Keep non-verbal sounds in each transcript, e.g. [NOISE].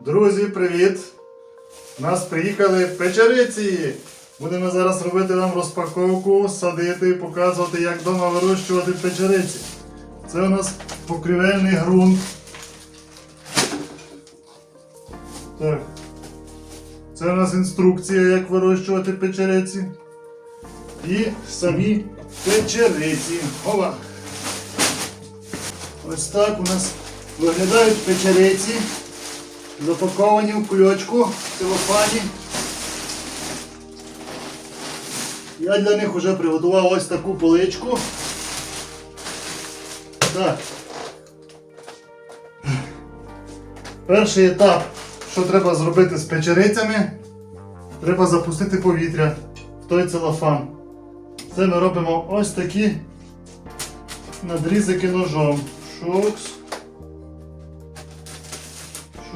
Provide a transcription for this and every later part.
Друзі, привіт! У нас приїхали печериці. Будемо зараз робити вам розпаковку, садити показувати, як вдома вирощувати печериці. Це у нас покрівельний ґрунт. Так. Це у нас інструкція, як вирощувати печериці. І самі печериці. Ова! Ось так у нас виглядають печериці. Запаковані в кульочку в целофані. Я для них вже приготував ось таку поличку. Так. Перший етап, що треба зробити з печерицями, треба запустити повітря в той целофан. Це ми робимо ось такі надрізики ножом. Шукс.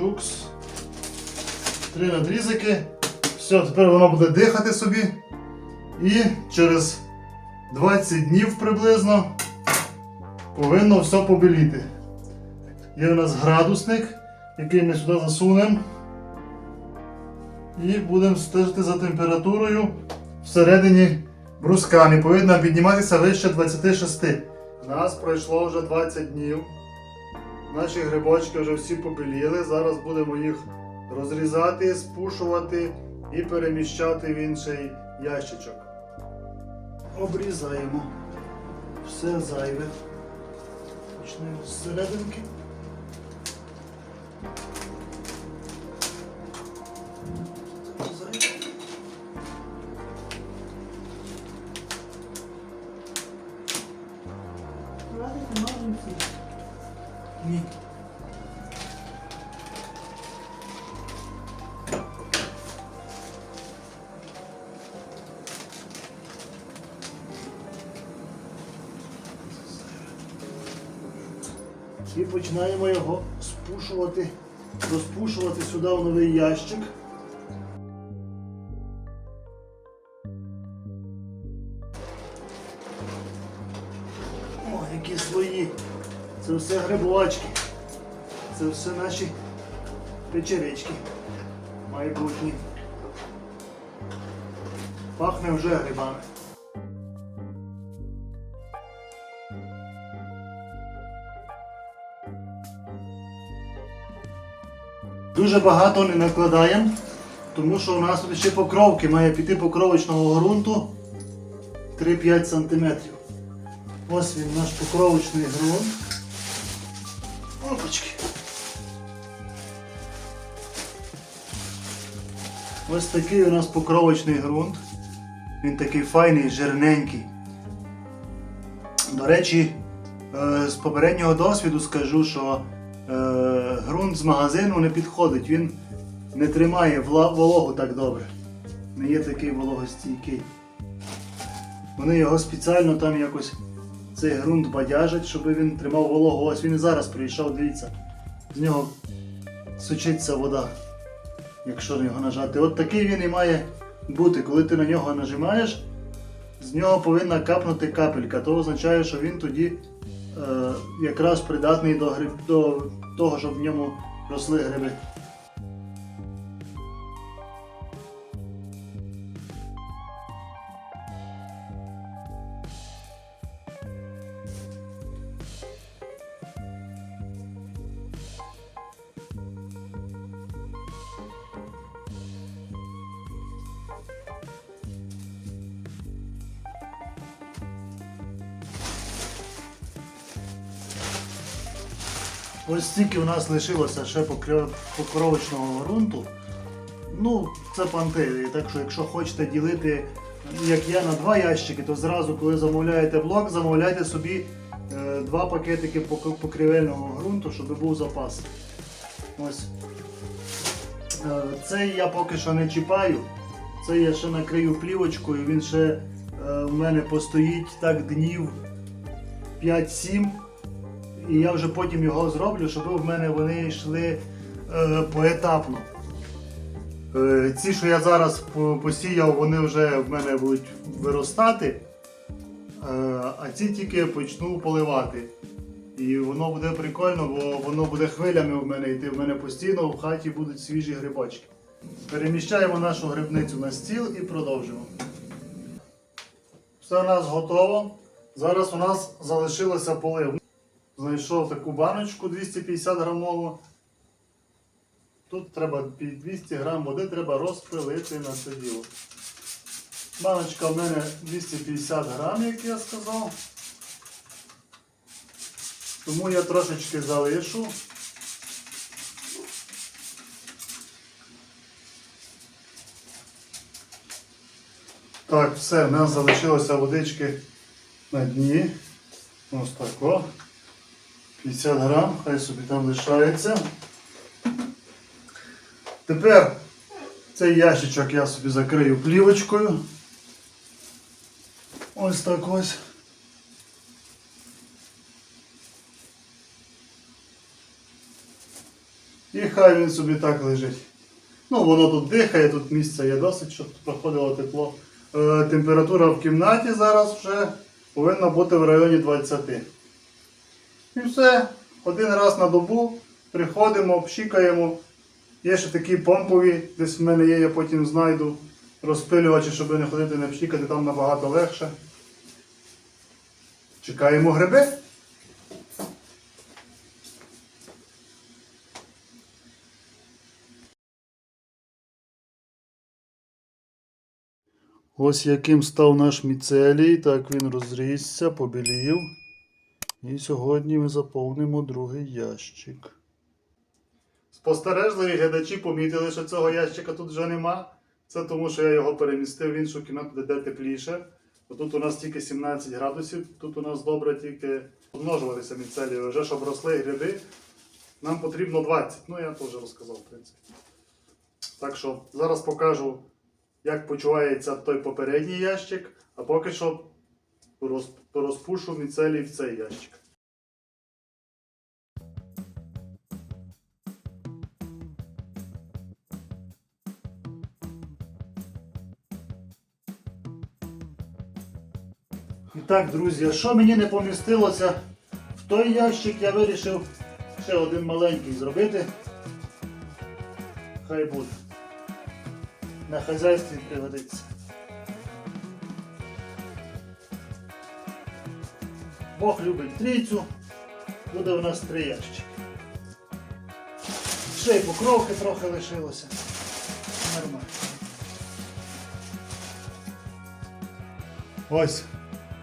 Шукс. Три надрізики. Все, тепер воно буде дихати собі. І через 20 днів приблизно повинно все побіліти. Є у нас градусник, який ми сюди засунемо. І будемо стежити за температурою всередині бруска. Не повинна підніматися вище 26. У нас пройшло вже 20 днів. Наші грибочки вже всі побіліли. Зараз будемо їх розрізати, спушувати і переміщати в інший ящичок. Обрізаємо все зайве. Почнемо з серединки. Починаємо його спушувати, розпушувати сюди в новий ящик. О, які свої. Це все грибочки. Це все наші печерички. Майбутні. Пахне вже грибами. Дуже багато не накладаємо, тому що у нас тут ще покровки має піти покровочного ґрунту 3-5 см. Ось він наш покровочний ґрунт. Опачки. Ось такий у нас покровочний ґрунт. Він такий файний, жирненький. До речі, е, з попереднього досвіду скажу, що ґрунт з магазину не підходить, він не тримає вологу так добре. Не є такий вологостійкий. Вони його спеціально там якось цей ґрунт бадяжать, щоб він тримав вологу. Ось він і зараз прийшов, дивіться. З нього сочиться вода, якщо на нього нажати. От такий він і має бути. Коли ти на нього нажимаєш, з нього повинна капнути капелька. То означає, що він тоді е, якраз придатний до, гриб, до того, щоб в ньому росли гриби. Ось стільки у нас лишилося ще покро- покровочного ґрунту. Ну, це панти. Так що, якщо хочете ділити, як я, на два ящики, то зразу, коли замовляєте блок, замовляйте собі е, два пакетики пок- покрівельного ґрунту, щоб був запас. Ось. Е, цей я поки що не чіпаю. Це я ще накрию плівочкою, він ще е, в мене постоїть так днів 5-7. І я вже потім його зроблю, щоб в мене вони йшли е, поетапно. Е, ці, що я зараз посіяв, вони вже в мене будуть виростати, е, а ці тільки почну поливати. І воно буде прикольно, бо воно буде хвилями в мене йти. В мене постійно в хаті будуть свіжі грибочки. Переміщаємо нашу грибницю на стіл і продовжимо. Все у нас готово. Зараз у нас залишилося полив. Знайшов таку баночку 250 грамову. Тут треба під 200 грам води треба розпилити на це діло. Баночка в мене 250 грам, як я сказав. Тому я трошечки залишу. Так, все, в нас залишилося водички на дні. Ось так о. 50 грам, хай собі там лишається. Тепер цей ящичок я собі закрию плівочкою. Ось так ось. І хай він собі так лежить. Ну, воно тут дихає, тут місця є досить, щоб проходило тепло. Е, температура в кімнаті зараз вже повинна бути в районі 20. І все. Один раз на добу приходимо, пшікаємо. Є ще такі помпові, десь в мене є, я потім знайду розпилювачі, щоб не ходити не пшікати, там набагато легше. Чекаємо гриби. Ось яким став наш міцелій. Так він розрісся, побілів. І сьогодні ми заповнимо другий ящик. Спостережливі глядачі помітили, що цього ящика тут вже нема. Це тому, що я його перемістив в іншу кімнату, де тепліше. Тут у нас тільки 17 градусів, тут у нас добре тільки розмножувалися міцелії. Вже щоб росли гриби, нам потрібно 20. Ну, я теж розказав, в принципі. Так що зараз покажу, як почувається той попередній ящик, а поки що розпушу міцелій в цей ящик. І так, друзі, що мені не помістилося в той ящик, я вирішив ще один маленький зробити. Хай буде. На хазяйстві пригодиться. Бог любить трійцю. Буде у нас три ящики. Ще й покровки трохи лишилося. Нормально. Ось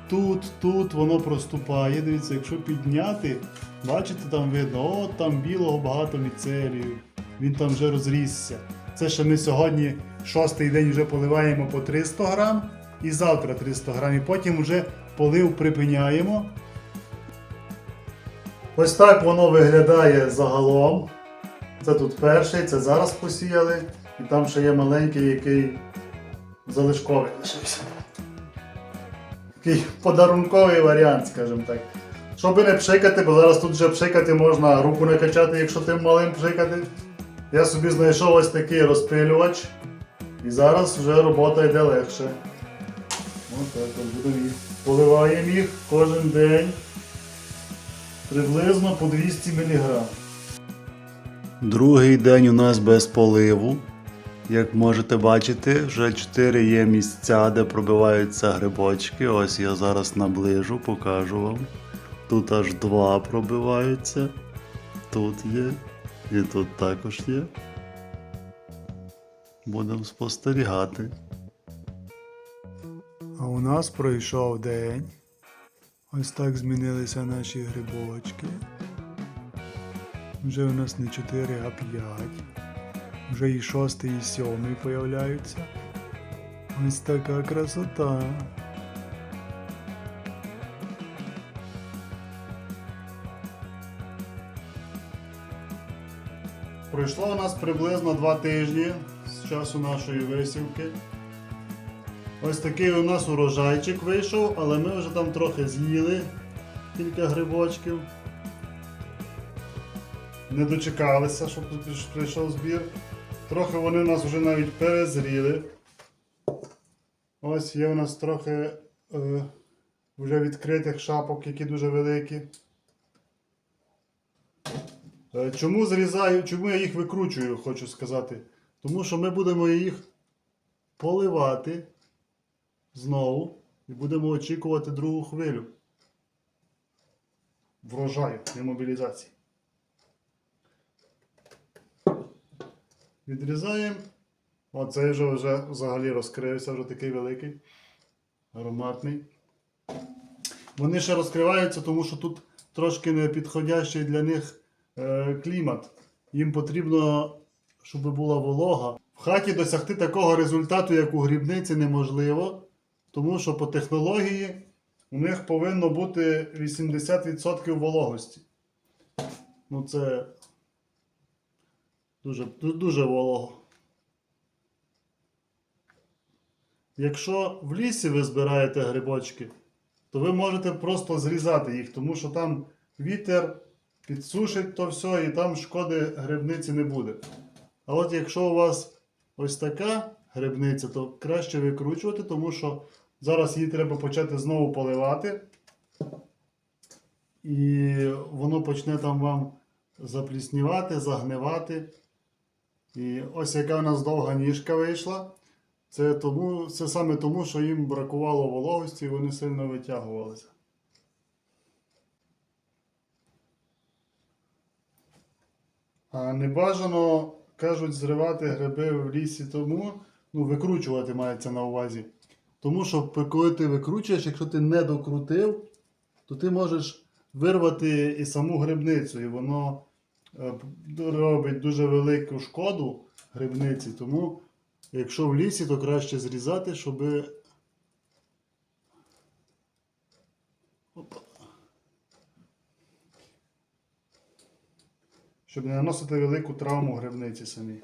тут, тут воно проступає. Дивіться, якщо підняти, бачите, там видно, о, там білого багато міцелію. Він там вже розрісся. Це ще ми сьогодні, шостий день, вже поливаємо по 300 грам і завтра 300 грам. І потім вже полив припиняємо. Ось так воно виглядає загалом. Це тут перший, це зараз посіяли. І там ще є маленький, який залишковий лишився. Такий подарунковий варіант, скажімо так. Щоб не пшикати, бо зараз тут вже пшикати можна руку не качати, якщо тим малим пшикати. Я собі знайшов ось такий розпилювач. І зараз вже робота йде легше. Ось так от будемо їх. Поливаємо їх кожен день приблизно по 200 мг. Другий день у нас без поливу. Як можете бачити, вже 4 є місця, де пробиваються грибочки. Ось я зараз наближу, покажу вам. Тут аж два пробиваються. Тут є. І тут також є. Будемо спостерігати. А у нас пройшов день. Ось так змінилися наші грибочки. Вже у нас не 4, а 5. Вже і шостий, і сьомий появляються. Ось така красота. Пройшло у нас приблизно два тижні з часу нашої висівки. Ось такий у нас урожайчик вийшов, але ми вже там трохи з'їли кілька грибочків. Не дочекалися, щоб прийшов збір. Трохи вони нас вже навіть перезріли. Ось є у нас трохи е, вже відкритих шапок, які дуже великі. Е, Чому зрізаю, чому я їх викручую, хочу сказати. Тому що ми будемо їх поливати знову і будемо очікувати другу хвилю. Врожаю, не мобілізації. Відрізаємо. Оцей вже, вже взагалі розкрився, вже такий великий, ароматний. Вони ще розкриваються, тому що тут трошки непідходящий для них е, клімат. Їм потрібно, щоб була волога. В хаті досягти такого результату, як у грібниці, неможливо, тому що по технології у них повинно бути 80% вологості. Ну, це дуже, дуже волого. Якщо в лісі ви збираєте грибочки, то ви можете просто зрізати їх, тому що там вітер підсушить то все і там шкоди грибниці не буде. А от якщо у вас ось така грибниця, то краще викручувати, тому що зараз її треба почати знову поливати. І воно почне там вам запліснівати, загнивати. І ось яка у нас довга ніжка вийшла. Це, тому, це саме тому, що їм бракувало вологості і вони сильно витягувалися. А не бажано, кажуть, зривати гриби в лісі тому, ну, викручувати мається на увазі. Тому що коли ти викручуєш, якщо ти не докрутив, то ти можеш вирвати і саму грибницю, і воно е, робить дуже велику шкоду грибниці. Тому Якщо в лісі, то краще зрізати, щоб. Щоб не наносити велику травму грибниці самій.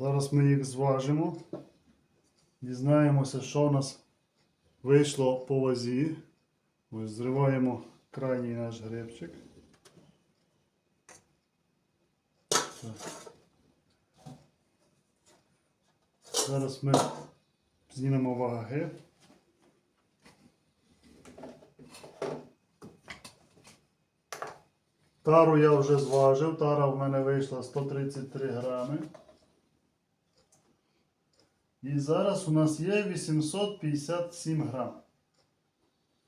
Зараз ми їх зважимо. Дізнаємося, що у нас вийшло по вазі. Ось зриваємо крайній наш грибчик. Так. Зараз ми знімемо ваги. Тару я вже зважив, тара в мене вийшла 133 грами. І зараз у нас є 857 грам.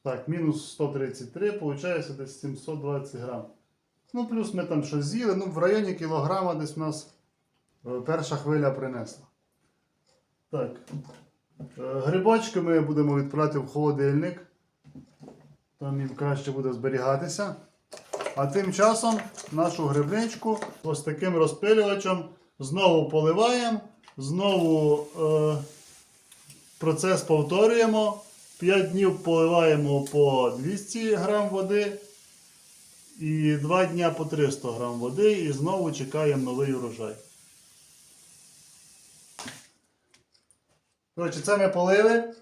Так, мінус 133, виходить десь 720 грам. Ну, плюс ми там щось з'їли, ну в районі кілограма десь у нас е, перша хвиля принесла. Так. Е, Грибочки ми будемо відправляти в холодильник. Там їм краще буде зберігатися. А тим часом нашу грибничку ось таким розпилювачем знову поливаємо, знову е, процес повторюємо. 5 днів поливаємо по 200 грам води і 2 дня по 300 грам води і знову чекаємо новий урожай. Коротше, це ми полили.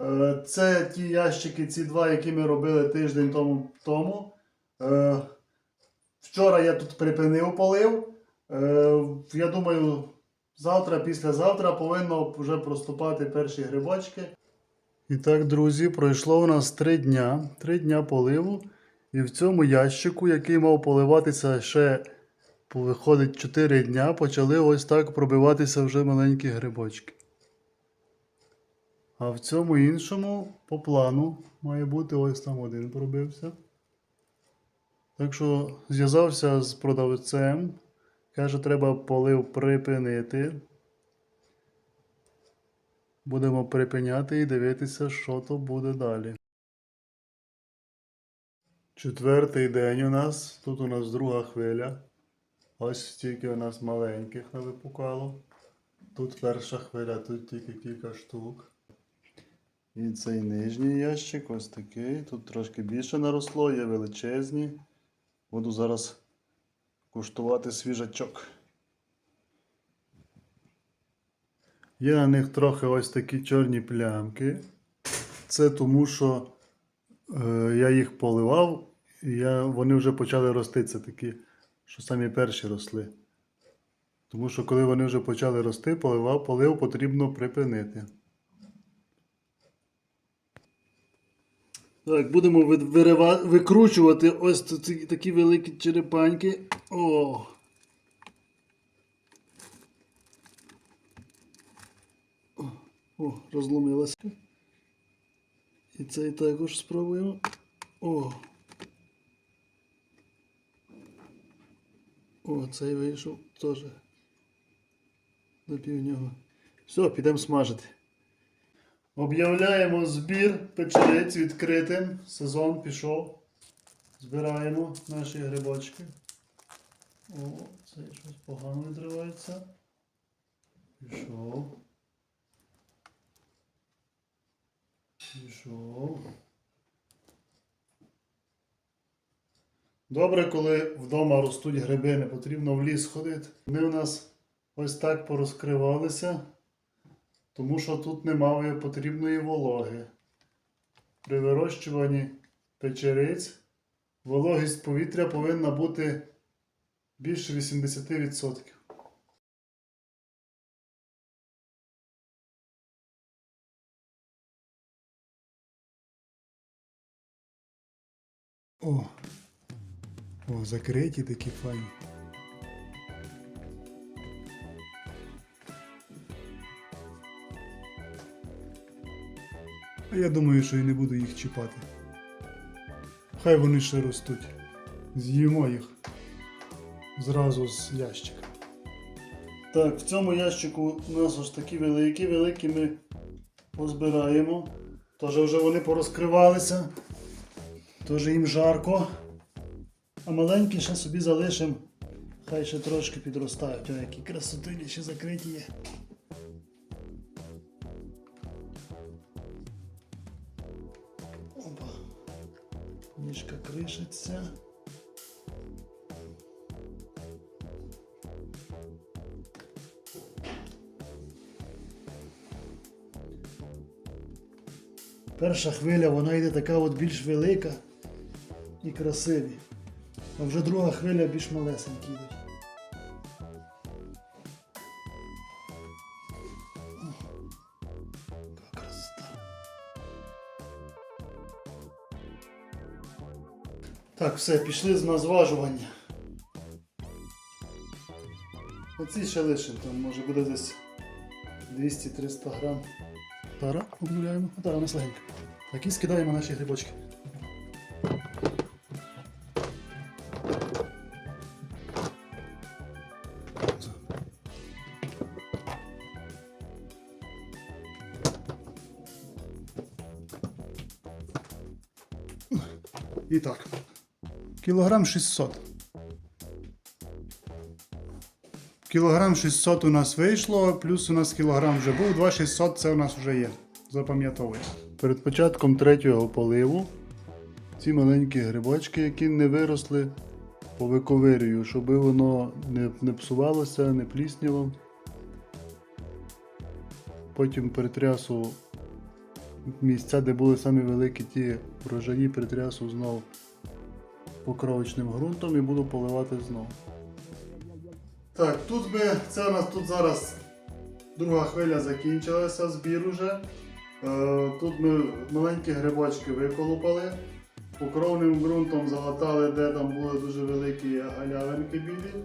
Е, Це ті ящики, ці два, які ми робили тиждень тому. тому. Е, Вчора я тут припинив полив. Е, Я думаю, завтра, післязавтра повинно вже проступати перші грибочки. І так, друзі, пройшло у нас три дня. Три дня поливу. І в цьому ящику, який мав поливатися ще, виходить, 4 дня, почали ось так пробиватися вже маленькі грибочки. А в цьому іншому, по плану, має бути ось там один пробився. Так що зв'язався з продавцем. Каже, треба полив припинити. Будемо припиняти і дивитися, що то буде далі. Четвертий день у нас. Тут у нас друга хвиля. Ось стільки у нас маленьких навипукало. Тут перша хвиля, тут тільки кілька штук. І цей нижній ящик ось такий. Тут трошки більше наросло, є величезні. Буду зараз куштувати свіжачок. Є на них трохи ось такі чорні плямки. Це тому, що е, я їх поливав, і я, вони вже почали рости. Це такі, що самі перші росли. Тому що коли вони вже почали рости, полив, полив потрібно припинити. Так, будемо ви- вирива- викручувати ось ці- такі великі черепаньки. О, О, розломилася. І цей також спробуємо. О! О, цей вийшов теж. До півнього. Все, підемо смажити. Об'являємо збір печериць відкритим. Сезон пішов. Збираємо наші грибочки. О, це щось погано відривається. Пішов. Пішов. Добре, коли вдома ростуть гриби, не потрібно в ліс ходити. Вони у нас ось так порозкривалися, тому що тут немає потрібної вологи. При вирощуванні печериць вологість повітря повинна бути більше 80%. О, о, закриті такі файні. А я думаю, що я не буду їх чіпати. Хай вони ще ростуть. З'їмо їх зразу з ящика. Так, в цьому ящику у нас ось такі великі, великі ми позбираємо. Тож вже вони порозкривалися. Тож їм жарко. А маленькі ще собі залишимо. Хай ще трошки підростають. О, які красотині ще закриті є. Кришиться. Перша хвиля, вона йде така от більш велика і красиві. А вже друга хвиля більш малесенька йдуть. Так, все, пішли на зважування. Оці ще лишимо, там може буде десь 200-300 грам. Тара обнуляємо. А тара у нас легенька. Так і скидаємо наші грибочки. І так. Кілограм 600. Кілограм 600 у нас вийшло, плюс у нас кілограм вже був, 2600 це у нас вже є. Запам'ятовуй. Перед початком третього поливу ці маленькі грибочки, які не виросли, повиковирюю, щоб воно не, не псувалося, не плісняло. Потім перетрясу місця, де були самі великі ті врожаї, перетрясу знову покровочним ґрунтом і буду поливати знову. Так, тут ми, це у нас тут зараз друга хвиля закінчилася, збір уже. Е, тут ми маленькі грибочки виколупали, покровним ґрунтом залатали, де там були дуже великі галявинки білі.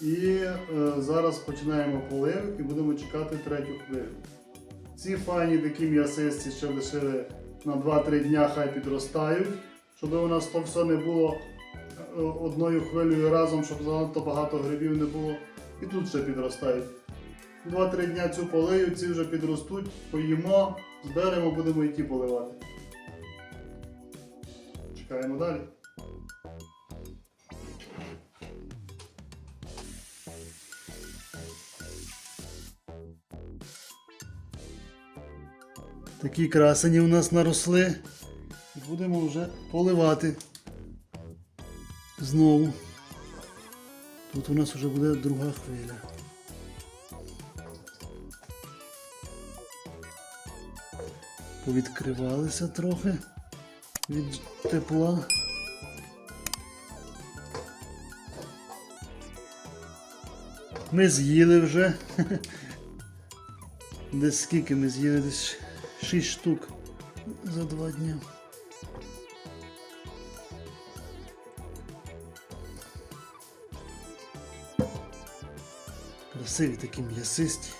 І е, зараз починаємо полив і будемо чекати третю хвилю. Ці файні такі м'ясисті ще лишили на 2-3 дня, хай підростають, щоб у нас то все не було е, одною хвилею разом, щоб занадто багато грибів не було. І тут ще підростають. 2-3 дня цю полию, ці вже підростуть, поїмо, зберемо, будемо ті поливати. Чекаємо далі. Такі красені у нас наросли. Будемо вже поливати. Знову. Тут у нас вже буде друга хвиля. Повідкривалися трохи від тепла. Ми з'їли вже. [LAUGHS] Десь скільки ми з'їли? Десь 6 штук за два дні. Красиві такі м'ясисті.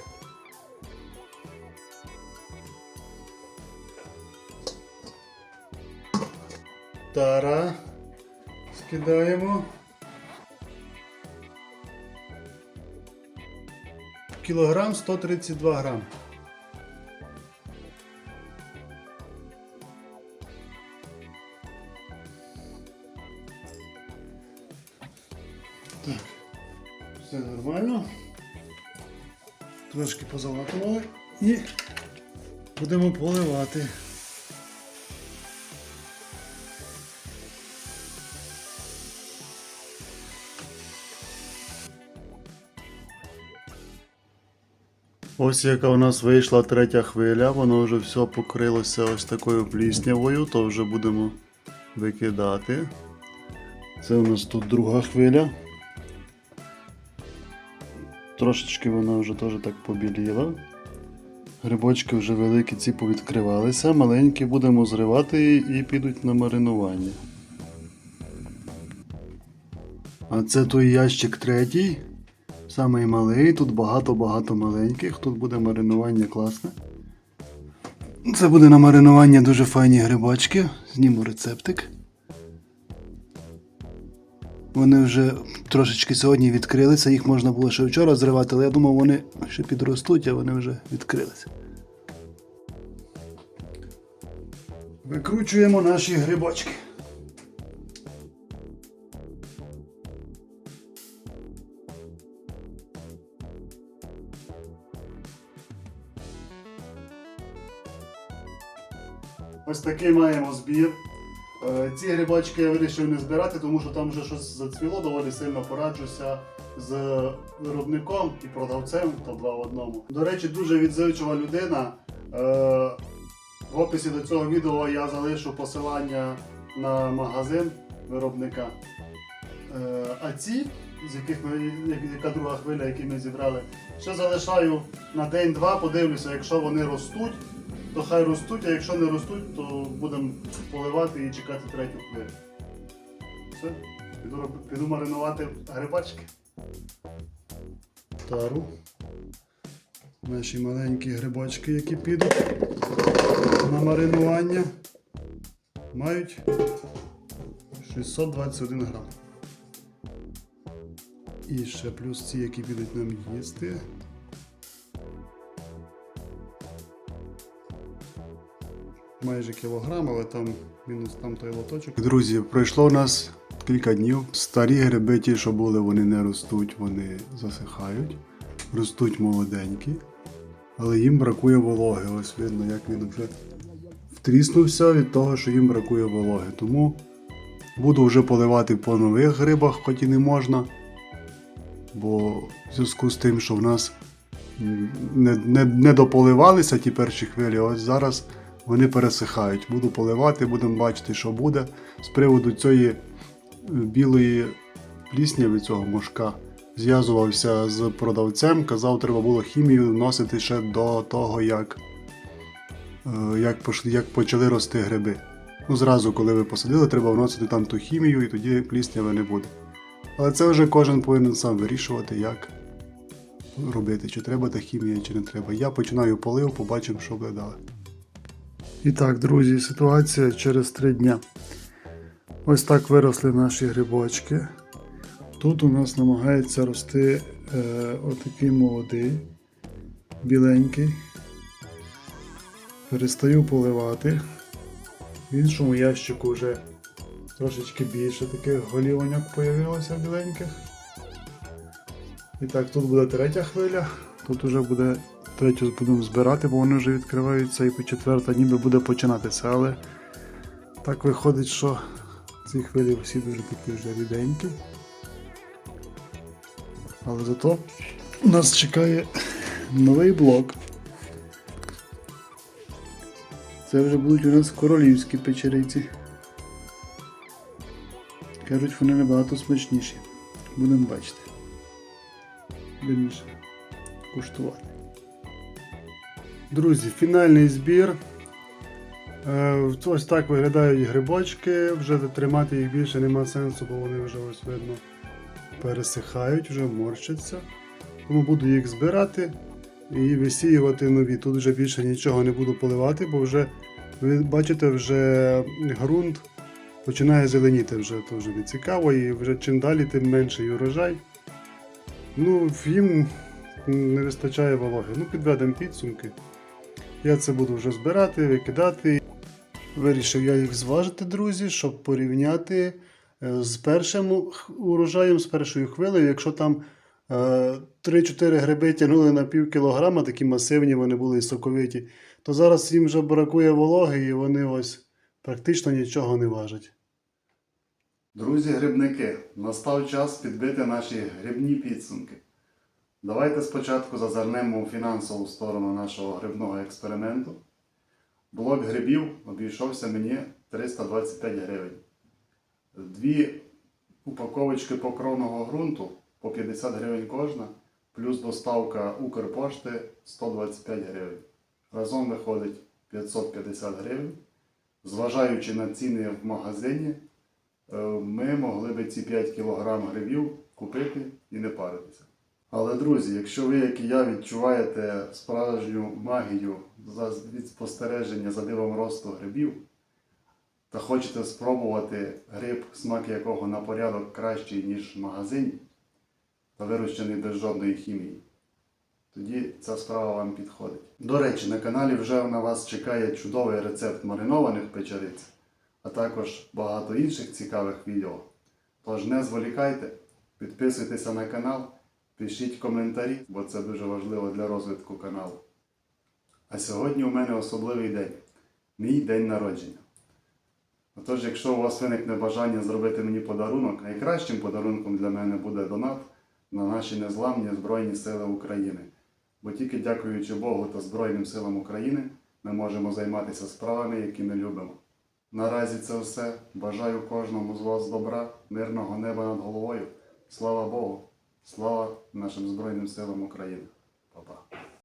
Тара. Скидаємо. Кілограм 132 грам. Так, все нормально. Трошки позалатували і будемо поливати. Ось яка у нас вийшла третя хвиля, воно вже все покрилося ось такою пліснявою, то вже будемо викидати. Це у нас тут друга хвиля. Трошечки вона вже теж так побіліла. Грибочки вже великі ці повідкривалися, маленькі будемо зривати і підуть на маринування. А це той ящик третій. Самий малий, тут багато-багато маленьких, тут буде маринування класне. Це буде на маринування дуже файні грибочки. Зніму рецептик. Вони вже трошечки сьогодні відкрилися, їх можна було ще вчора зривати, але я думав, вони ще підростуть, а вони вже відкрилися. Викручуємо наші грибочки. Ось такий маємо збір. Е, Ці грибочки я вирішив не збирати, тому що там вже щось зацвіло, доволі сильно пораджуся з виробником і продавцем, то два в одному. До речі, дуже відзивчива людина. Е, В описі до цього відео я залишу посилання на магазин виробника. Е, А ці, з яких ми, яка друга хвиля, які ми зібрали, ще залишаю на день-два, подивлюся, якщо вони ростуть, то хай ростуть, а якщо не ростуть, то будемо поливати і чекати третю хвилю. Все, піду, піду маринувати грибачки. Тару. Наші маленькі грибочки, які підуть на маринування, мають 621 грам. І ще плюс ці, які підуть нам їсти. Майже кілограм, але там мінус там той лоточок. Друзі, пройшло у нас кілька днів. Старі гриби, ті, що були, вони не ростуть, вони засихають, ростуть молоденькі, але їм бракує вологи. Ось видно, як він вже втріснувся від того, що їм бракує вологи. Тому буду вже поливати по нових грибах, хоч і не можна. Бо в зв'язку з тим, що в нас не, не, не дополивалися ті перші хвилі, ось зараз вони пересихають. Буду поливати, будемо бачити, що буде. З приводу цієї е, білої плісняви, цього мошка, зв'язувався з продавцем, казав, треба було хімію вносити ще до того, як, е, як, як почали рости гриби. Ну, зразу, коли ви посадили, треба вносити там ту хімію, і тоді плісняви не буде. Але це вже кожен повинен сам вирішувати, як робити, чи треба та хімія, чи не треба. Я починаю полив, побачимо, що буде далі. І так, друзі, ситуація через три дня. Ось так виросли наші грибочки. Тут у нас намагається рости е, отакий молодий, біленький. Перестаю поливати. В іншому ящику вже трошечки більше таких голівоньок появилося біленьких. І так, тут буде третя хвиля, тут вже буде третю будемо збирати, бо вони вже відкриваються і по четверта ніби буде починатися. Але так виходить, що ці хвилі всі дуже такі вже ріденькі. Але зато нас чекає новий блок. Це вже будуть у нас королівські печериці. Кажуть, вони набагато смачніші. Будемо бачити. вірніше, куштувати. Друзі, фінальний збір. Е, Ось так виглядають грибочки. Вже тримати їх більше нема сенсу, бо вони вже ось видно пересихають, вже морщаться. Тому буду їх збирати і висіювати нові. Тут вже більше нічого не буду поливати, бо вже ви бачите, вже ґрунт починає зеленіти вже то вже не цікаво, і вже чим далі, тим менший урожай. Ну, їм не вистачає вологи. Ну, підведемо підсумки. Я це буду вже збирати, викидати. Вирішив я їх зважити, друзі, щоб порівняти е, з першим урожаєм, з першою хвилею. Якщо там е, 3-4 гриби тягнули на пів кілограма, такі масивні вони були і соковиті, то зараз їм вже бракує вологи і вони ось практично нічого не важать. Друзі грибники, настав час підбити наші грибні підсумки. Давайте спочатку зазирнемо у фінансову сторону нашого грибного експерименту. Блок грибів обійшовся мені 325 гривень. Дві упаковочки покровного ґрунту по 50 гривень кожна, плюс доставка Укрпошти 125 гривень. Разом виходить 550 гривень. Зважаючи на ціни в магазині, е, ми могли би ці 5 кг грибів купити і не паритися. Але, друзі, якщо ви, як і я, відчуваєте справжню магію від спостереження за дивом росту грибів та хочете спробувати гриб, смак якого на порядок кращий, ніж в магазині, та вирощений без жодної хімії, тоді ця справа вам підходить. До речі, на каналі вже на вас чекає чудовий рецепт маринованих печериць, а також багато інших цікавих відео. Тож не зволікайте, підписуйтеся на канал, пишіть коментарі, бо це дуже важливо для розвитку каналу. А сьогодні у мене особливий день мій день народження. Отож, якщо у вас виникне бажання зробити мені подарунок, найкращим подарунком для мене буде донат на наші незламні Збройні Сили України. Бо тільки дякуючи Богу та Збройним силам України ми можемо займатися справами, які ми любимо. Наразі це все. Бажаю кожному з вас добра, мирного неба над головою. Слава Богу! Слава нашим Збройним силам України! Па-па!